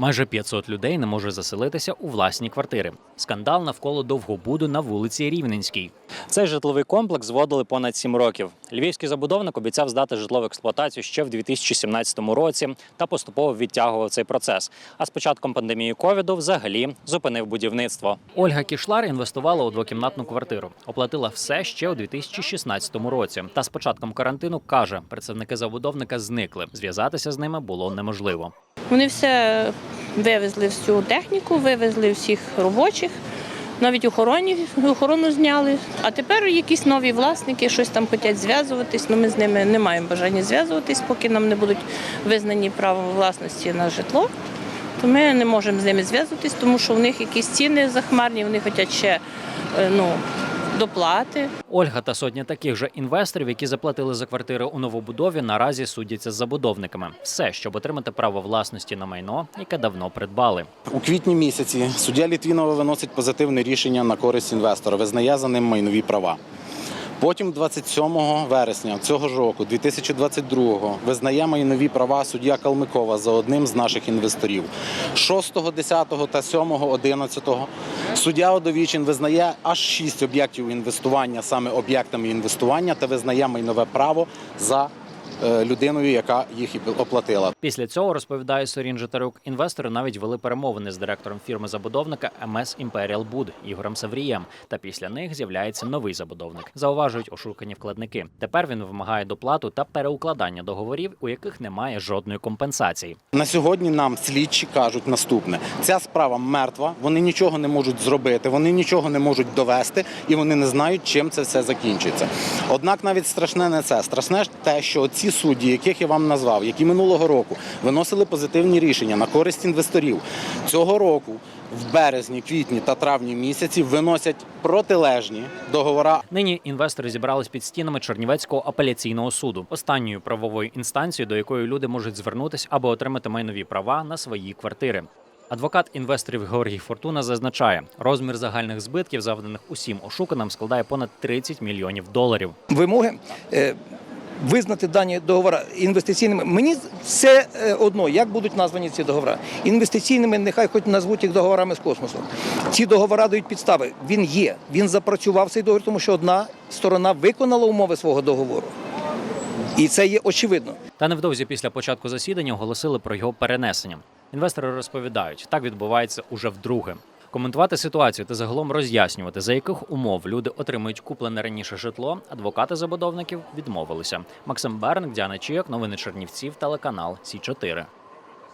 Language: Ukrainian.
Майже 500 людей не може заселитися у власні квартири. Скандал навколо довгобуду на вулиці Рівненській. Цей житловий комплекс зводили понад 7 років. Львівський забудовник обіцяв здати житло в експлуатацію ще в 2017 році та поступово відтягував цей процес. А з початком пандемії ковіду взагалі зупинив будівництво. Ольга Кішлар інвестувала у двокімнатну квартиру, оплатила все ще у 2016 році. Та з початком карантину каже, представники забудовника зникли. Зв'язатися з ними було неможливо. Вони все вивезли всю техніку, вивезли всіх робочих, навіть охороні, охорону зняли. А тепер якісь нові власники щось там хочуть зв'язуватись. але ми з ними не маємо бажання зв'язуватись, поки нам не будуть визнані право власності на житло. То ми не можемо з ними зв'язуватись, тому що в них якісь ціни захмарні, вони хочуть ще е, ну, доплати. Ольга та сотня таких же інвесторів, які заплатили за квартири у новобудові, наразі судяться з забудовниками. Все, щоб отримати право власності на майно, яке давно придбали. У квітні місяці суддя Літвінова виносить позитивне рішення на користь інвестора, визнає за ним майнові права. Потім, 27 вересня цього ж року, 2022-го, визнає майнові права суддя Калмикова за одним з наших інвесторів. 6, 10 та 7, 11 суддя Одовічин визнає аж 6 об'єктів інвестування саме об'єктами інвестування та визнає майнове право за людиною, яка їх і оплатила. Після цього розповідає Сорін Житарук. Інвестори навіть вели перемовини з директором фірми забудовника МС Імперіал Буд Ігорем Саврієм. Та після них з'являється новий забудовник. Зауважують ошукані вкладники. Тепер він вимагає доплату та переукладання договорів, у яких немає жодної компенсації. На сьогодні нам слідчі кажуть наступне: ця справа мертва, вони нічого не можуть зробити, вони нічого не можуть довести, і вони не знають, чим це все закінчиться. Однак навіть страшне не це. Страшне те, що ці судді, яких я вам назвав, які минулого року виносили позитивні рішення на користь інвесторів, цього року. В березні, квітні та травні місяці виносять протилежні договори Нині інвестори зібрались під стінами Чернівецького апеляційного суду, останньою правовою інстанцією, до якої люди можуть звернутися, аби отримати майнові права на свої квартири. Адвокат інвесторів Георгій Фортуна зазначає, розмір загальних збитків, завданих усім ошуканим, складає понад 30 мільйонів доларів. вимоги. Визнати дані договори інвестиційними. Мені все е, одно, як будуть названі ці договори. Інвестиційними, нехай хоч назвуть їх договорами з космосу. Ці договори дають підстави. Він є. Він запрацював цей договір, тому що одна сторона виконала умови свого договору. І це є очевидно. Та невдовзі після початку засідання оголосили про його перенесення. Інвестори розповідають, так відбувається уже вдруге. Коментувати ситуацію та загалом роз'яснювати, за яких умов люди отримують куплене раніше житло. Адвокати забудовників відмовилися. Максим Берник, Діана Чіяк, новини Чернівців, телеканал Сі 4